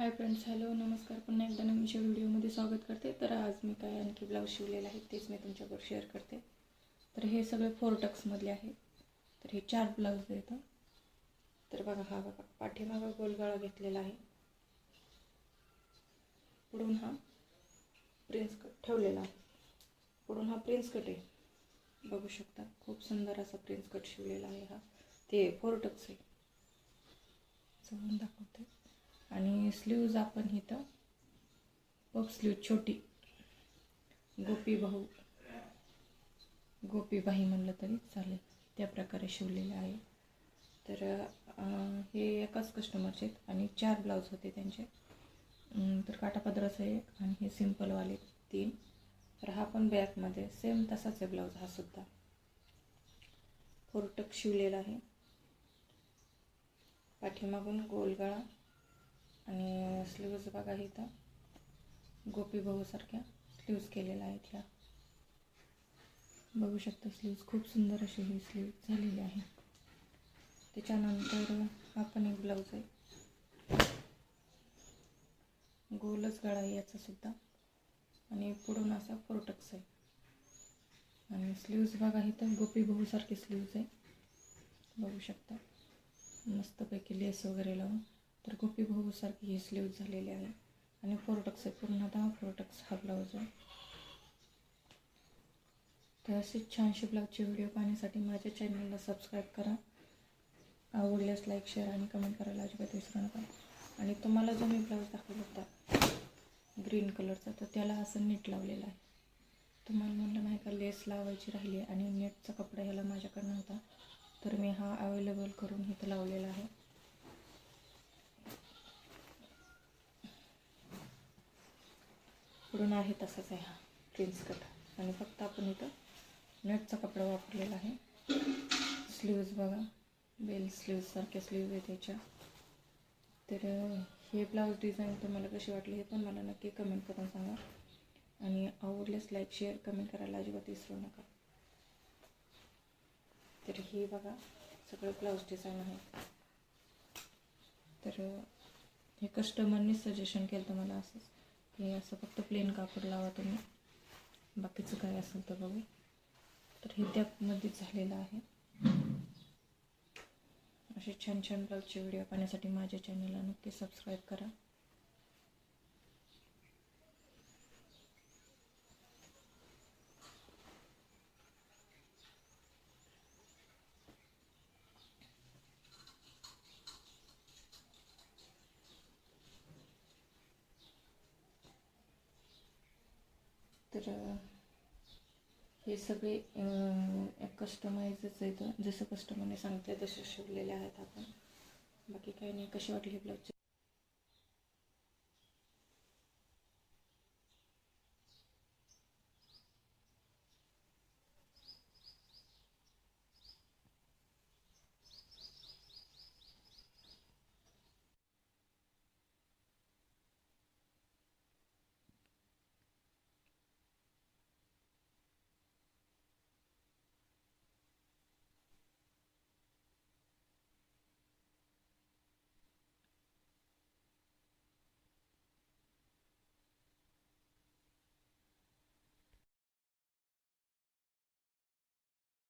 Hi friends hello नमस्कार. पुन्हा एकदा नवीनच्या व्हिडिओमध्ये स्वागत करते. तर आज मी काय आणखी ब्लाऊज शिवलेला आहे तेच मी तुमच्याबरोबर शेअर करते. तर हे सगळे फोर टक्समधले आहे. तर हे चार ब्लाऊज येतं तर बघा हा बघा पाठीमागा गोलगाळा घेतलेला आहे. पुढून हा प्रिन्स कट ठेवलेला आहे. पुढून हा प्रिन्स कट आहे. बघू शकता खूप सुंदर असा प्रिन्स कट शिवलेला आहे हा. ते फोर टक्स आहे. जवळून दाखवते. आणि स्लीव्ज आपण इथं पफ स्लीव छोटी गोपी भाऊ गोपीबाई म्हणलं तरी चालेल त्या प्रकारे शिवलेलं आहे. तर हे एकाच कस्टमरचे आहेत आणि चार ब्लाऊज होते त्यांचे. तर काटापदराचं एक आणि हे सिम्पलवाले तीन. तर हा पण बॅकमध्ये सेम तसाच आहे ब्लाऊज हा सुद्धा. फोरटक शिवलेला आहे. पाठीमागून गोलगळा. आणि स्लीव्ज बघा इथं. गोपी बहूसारख्या स्लीव्ज केलेल्या आहेत ह्या. बघू शकता स्लीव्ज खूप सुंदर अशी ही स्लीव्ज झालेली आहे. त्याच्यानंतर हा पण एक ब्लाऊज आहे. गोलच गळा आहे याचा सुद्धा. आणि पुढून असा फोरटक्स आहे. आणि स्लीव्ज बघा इथं गोपी बहूसारखे स्लीव्ज आहे. बघू शकता. मस्तपैकी लेस वगैरे लावून. तर गोपी भाऊसारखी ही स्लीव्ज झालेली आहे. आणि फोरटक्स आहे पूर्णतः फोरटक्स हा ब्लाऊज आहे. तर असेच छानसे ब्लाऊजचे व्हिडिओ पाहण्यासाठी माझ्या चॅनलला सबस्क्राईब करा. आवडल्यास लाईक शेअर आणि कमेंट करायला अजिबात विसरू नका. आणि तुम्हाला जो मी ब्लाऊज दाखवला होता ग्रीन कलरचा तर त्याला असं नीट लावलेला आहे. तुम्हाला म्हणलं नाही का लेस लावायची राहिली आणि नेटचा कपडा ह्याला माझ्याकडनं होता. तर मी हा अवेलेबल करून इथं लावलेला आहे. पूर्ण आहे तसाच आहे हा प्रिन्स कट आणि फक्त आपण इथं नटचा कपडा वापरलेला आहे. स्लीव्ज बघा बेल स्लीव्जसारख्या स्लीव्ज आहे त्याच्या तर हे ब्लाऊज डिझाईन तुम्हाला कशी वाटली हे पण मला नक्की कमेंट करून सांगा. आणि आवडल्यास लाईक शेअर कमेंट करायला अजिबात विसरू नका. तर हे बघा सगळं ब्लाऊज डिझाईन आहे. तर हे कस्टमरनी सजेशन केलं तर मला असंच. हे असं फक्त प्लेन कापड लावा तुम्ही. बाकीचं काय असेल तर बघू. तर हे त्यामध्येच झालेलं आहे. असे छान छान ब्लाऊजचे व्हिडिओ पाहण्यासाठी माझ्या चॅनलला नक्की सबस्क्राईब करा. तर हे सगळे कस्टमाइजच आहेत जसं कस्टमरने सांगते तसे शिवलेले आहेत आपण. बाकी काही नाही. कशी वाटली ब्लाऊजची